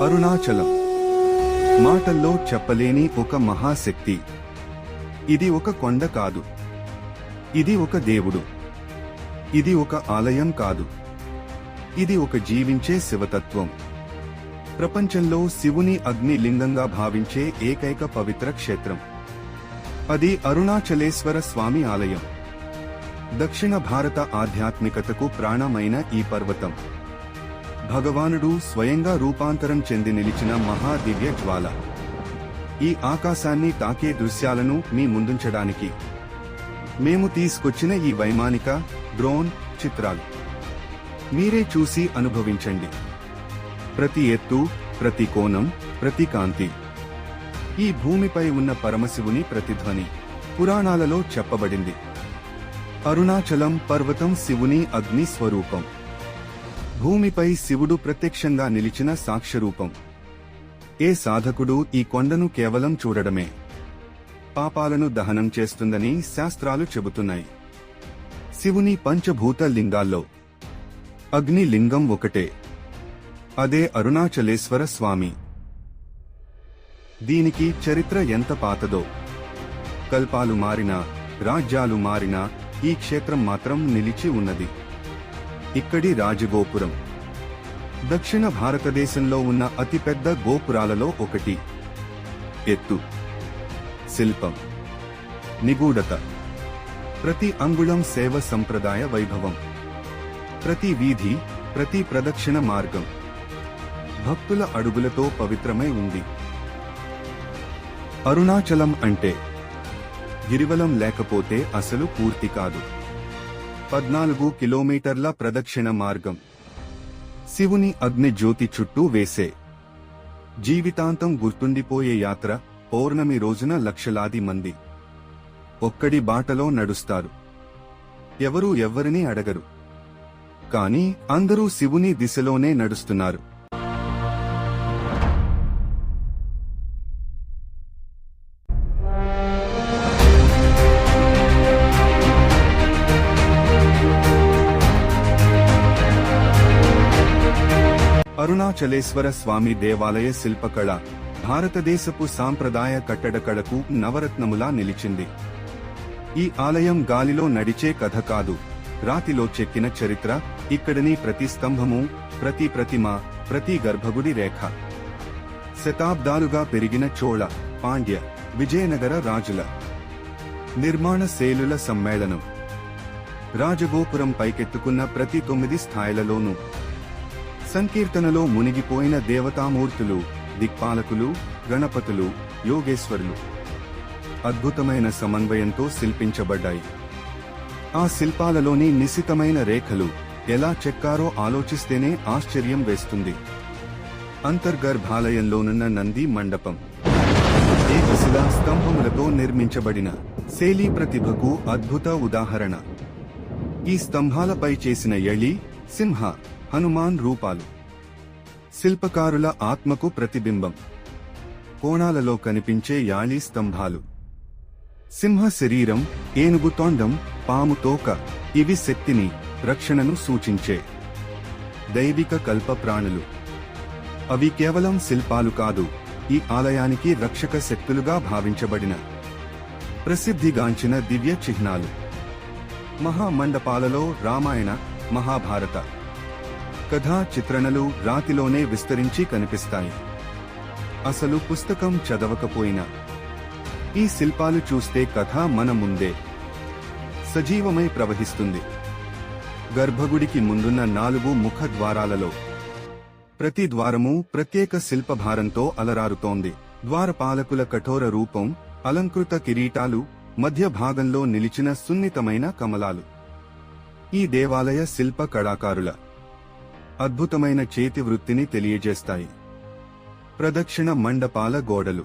అరుణాచలం. మాటల్లో చెప్పలేని ఒక మహాశక్తి. ఇది ఒక కొండ కాదు. ఇది ఒక దేవుడు. ఇది ఒక ఆలయం కాదు. ఇది ఒక జీవించే శివతత్వం. ప్రపంచంలో శివుని అగ్ని లింగంగా భావించే ఏకైక పవిత్ర క్షేత్రం. అది అరుణాచలేశ్వర స్వామి ఆలయం. దక్షిణ భారత ఆధ్యాత్మికతకు ప్రాణమైన ఈ పర్వతం. భగవానుడు స్వయంగా రూపాంతరం చెంది నిలిచిన మహా దివ్య జ్వాల. ఈ ఆకాశాన్ని తాకే దృశ్యాలను మీ ముందుంచడానికి మేము తీసుకొచ్చిన ఈ వైమానిక డ్రోన్ చిత్రాలు. మీరే చూసి అనుభవించండి. ప్రతి ఎత్తు ప్రతి కోణం ప్రతి కాంతి. ఈ భూమిపై ఉన్న పరమశివుని ప్రతిధ్వని పురాణాలలో చెప్పబడింది. అరుణాచలం పర్వతం శివుని అగ్ని స్వరూపం. భూమిపై శివుడు ప్రత్యక్షంగా నిలిచిన సాక్ష్యరూపం. ఏ సాధకుడు ఈ కొండను కేవలం చూడడమే? పాపాలను దహనం చేస్తుందని శాస్త్రాలు చెబుతున్నాయి. శివుని పంచభూత లింగాల్లో అగ్ని లింగం ఒకటే. అదే అరుణాచలేశ్వర స్వామి. దీనికి చరిత్ర ఎంత పాతదో? కల్పాలు మారినా రాజ్యాలు మారినా ఈ క్షేత్రం మాత్రం నిలిచి ఉన్నది. ఇక్కడి రాజగోపురం. దక్షిణ భారతదేశంలో ఉన్న అతిపెద్ద గోపురాలలో ఒకటి. ఎత్తు. శిల్పం. నిగూఢత. ప్రతి అంగుళం సేవ సంప్రదాయ వైభవం. ప్రతి వీధి ప్రతి ప్రదక్షిణ మార్గం. భక్తుల అడుగులతో పవిత్రమై ఉంది. అరుణాచలం అంటే గిరివలం లేకపోతే అసలు పూర్తి కాదు. పద్నాలుగు కిలోమీటర్ల ప్రదక్షిణ మార్గం. శివుని అగ్ని జ్యోతి చుట్టూ వేసే. జీవితాంతం గుర్తుండిపోయే యాత్ర పౌర్ణమి రోజున లక్షలాది మంది. ఒక్కడి బాటలో నడుస్తారు. ఎవరూ ఎవ్వరినీ అడగరు. కానీ అందరూ శివుని దిశలోనే నడుస్తున్నారు. అరుణాచలేశ్వర స్వామి దేవాలయ శిల్పకళ భారతదేశపు సాంప్రదాయ కట్టడకళకు నవరత్నములా నిలిచింది. ఈ ఆలయం గాలిలో నడిచే కథ కాదు. రాతిలో చెక్కిన చరిత్ర ఇక్కడిని ప్రతి స్తంభము ప్రతి ప్రతిమ ప్రతి గర్భగుడి రేఖ. శతాబ్దాలుగా పెరిగిన చోళ పాండ్య విజయనగర రాజుల నిర్మాణ శైలుల సమ్మేళనం. రాజగోపురం పైకెత్తుకున్న ప్రతి తొమ్మిది స్థాయిలలోనూ సంకీర్తనలో మునిగిపోయిన దేవతామూర్తులు దిక్పాలకులు గణపతులు యోగేశ్వరులు. అద్భుతమైన సమన్వయంతో శిల్పించబడ్డాయి. ఆ శిల్పాలలోని నిశితమైన రేఖలు ఎలా చెక్కారో ఆలోచిస్తేనే ఆశ్చర్యం వేస్తుంది. అంతర్గర్భాలయంలోనున్న నంది మండపం. ఏకశిలా స్తంభములతో నిర్మించబడిన శైలీ ప్రతిభకు అద్భుత ఉదాహరణ. ఈ స్తంభాలపై చేసిన యళి సింహ హనుమాన్ రూపాలు. శిల్పకారుల ఆత్మకు ప్రతిబింబం. కోణాలలో కనిపించే యాళీ స్తంభాలు. సింహ శరీరం ఏనుగు తొండం పాము తోక ఇవి శక్తిని రక్షణను సూచించే. దైవిక కల్ప ప్రాణులు. అవి కేవలం శిల్పాలు కాదు ఈ ఆలయానికి రక్షక శక్తులుగా భావించబడిన. ప్రసిద్ధిగాంచిన దివ్య చిహ్నాలు. మహామండపాలలో రామాయణ మహాభారత. కథా చిత్రణలు రాతిలోనే విస్తరించి కనిపిస్తాయి. అసలు పుస్తకం చదవకపోయినా. ఈ శిల్పాలు చూస్తే కథ మన ముందే. సజీవమై ప్రవహిస్తుంది. గర్భగుడికి ముందున్న నాలుగు ముఖ ద్వారాలలో ప్రతి ద్వారము ప్రత్యేక శిల్పభారంతో అలరారుతోంది. ద్వారపాలకుల కఠోర రూపం అలంకృత కిరీటాలు మధ్య భాగంలో నిలిచిన సున్నితమైన కమలాలు. ఈ దేవాలయ శిల్ప కళాకారుల అద్భుతమైన చేతి వృత్తిని తెలియజేస్తాయి. ప్రదక్షిణ మండపాల గోడలు.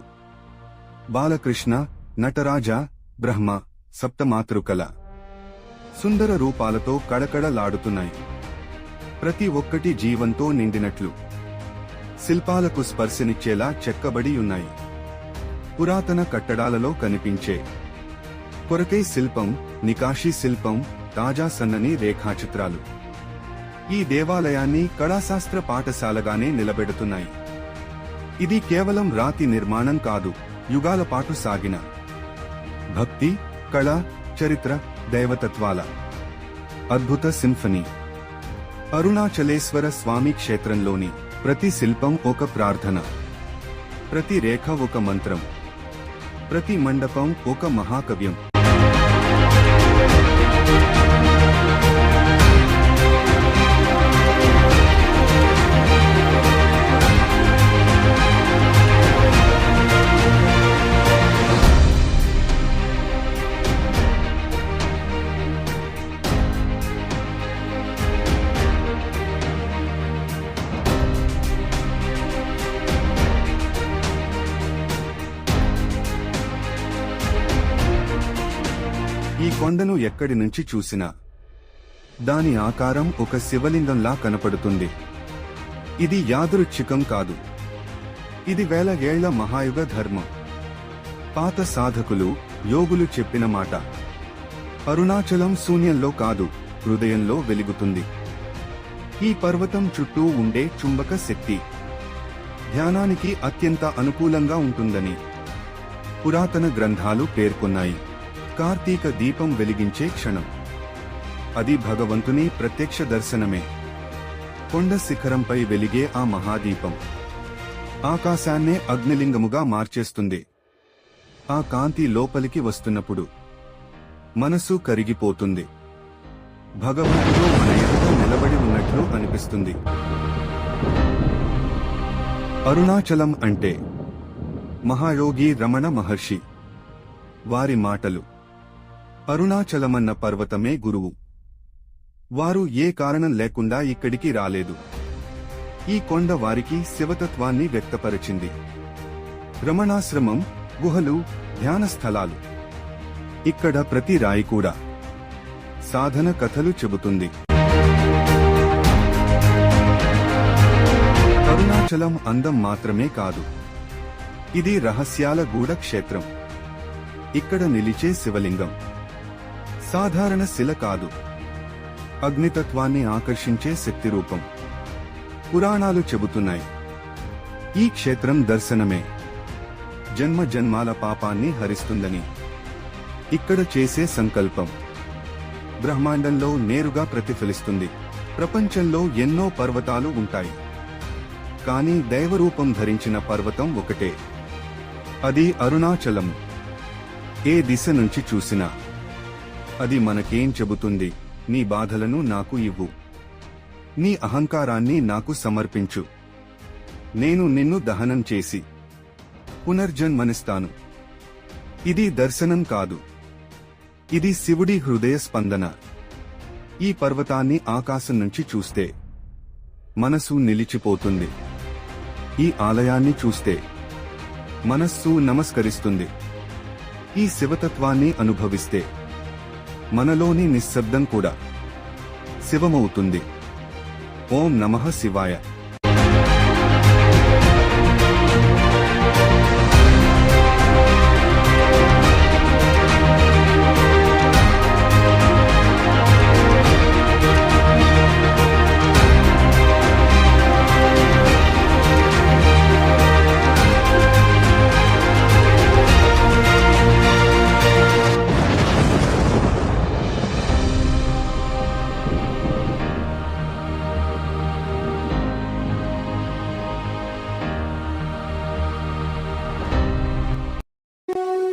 బాలకృష్ణ నటరాజ బ్రహ్మ సప్తమాతృకల. సుందర రూపాలతో కడకడలాడుతున్నాయి ప్రతి ఒక్కటి జీవంతో నిండినట్లు. శిల్పాలకు స్పర్శనిచ్చేలా చెక్కబడి ఉన్నాయి. పురాతన కట్టడాలలో కనిపించే. కొరకై శిల్పం నికాషి శిల్పం తాజా సన్నని రేఖాచిత్రాలు. ఈ దేవాలయాన్ని కళాశాస్త్ర పాఠశాలగానే నిలబెడుతున్నాయి. ఇది కేవలం రాతి నిర్మాణం కాదు యుగాల పాటు సాగిన. భక్తి కళ చరిత్ర దైవతత్వాల. అద్భుత సింఫనీ. అరుణాచలేశ్వర స్వామి క్షేత్రంలోని ప్రతి శిల్పం ఒక ప్రార్థన. ప్రతి రేఖ ఒక మంత్రం. ప్రతి మండపం ఒక మహాకవ్యం. కొండను ఎక్కడి నుంచి చూసినా దాని ఆకారం ఒక శివలింగంలా కనపడుతుంది. ఇది యాదృచ్ఛికం కాదు. ఇది వేల ఏళ్ళ మహాయుగ ధర్మం. పాత సాధకులు యోగులు చెప్పిన మాట. అరుణాచలం శూన్యంలో కాదు హృదయంలో వెలుగుతుంది. ఈ పర్వతం చుట్టూ ఉండే చుంబక శక్తి. ధ్యానానికి అత్యంత అనుకూలంగా ఉంటుందని. పురాతన గ్రంథాలు పేర్కొన్నాయి. కార్తీక దీపం వెలిగించే క్షణం. అది భగవంతుని ప్రత్యక్ష దర్శనమే. కొండ శిఖరంపై వెలిగే ఆ మహాదీపం. ఆకాశాన్నే అగ్నిలింగముగా మార్చేస్తుంది. ఆ కాంతి లోపలికి వస్తున్నప్పుడు మనసు కరిగిపోతుంది. భగవంతుడు మన ఎదుట నిలబడి ఉన్నట్లు అనిపిస్తుంది. అరుణాచలం అంటే మహాయోగి రమణ మహర్షి వారి మాటలు. అరుణాచలమన్న పర్వతమే గురువు. వారు ఏ కారణం లేకుండా ఇక్కడికి రాలేదు. ఈ కొండ వారికి శివతత్వాన్ని వ్యక్తపరిచింది. రమణాశ్రమం గుహలు ధ్యాన స్థలాలు ఇక్కడ ప్రతి రాయి కూడా సాధన కథలు చెబుతుంది. అరుణాచలం అందం మాత్రమే కాదు. ఇది రహస్యాల గూఢ క్షేత్రం ఇక్కడ నిలిచే శివలింగం. సాధారణ శిల కాదు. అగ్నితత్వాన్ని ఆకర్షించే శక్తి రూపం. పురాణాలు చెబుతున్నాయి. ఈ క్షేత్రం దర్శనమే. జన్మ జన్మాల పాపాన్ని హరిస్తుందని. ఇక్కడ చేసే సంకల్పం. బ్రహ్మాండంలో నేరుగా ప్రతిఫలిస్తుంది. ప్రపంచంలో ఎన్నో పర్వతాలు ఉంటాయి. కానీ దైవరూపం ధరించిన పర్వతం ఒకటే. అది అరుణాచలం. ఏ దిశ నుంచి చూసినా. అది మనకేం చెబుతుంది? నీ బాధలను నాకు ఇవ్వు. నీ అహంకారాన్ని నాకు సమర్పించు. నేను నిన్ను దహనం చేసి పునర్జన్మనిస్తాను. ఇది దర్శనం కాదు. ఇది శివుడి హృదయ స్పందన. ఈ పర్వతాన్ని ఆకాశం నుంచి చూస్తే మనసు నిలిచిపోతుంది. ఈ ఆలయాన్ని చూస్తే మనస్సు నమస్కరిస్తుంది. ఈ శివతత్వాన్ని అనుభవిస్తే మనలోని నిశ్శబ్దం కూడా శివమవుతుంది. ఓం నమః శివాయ.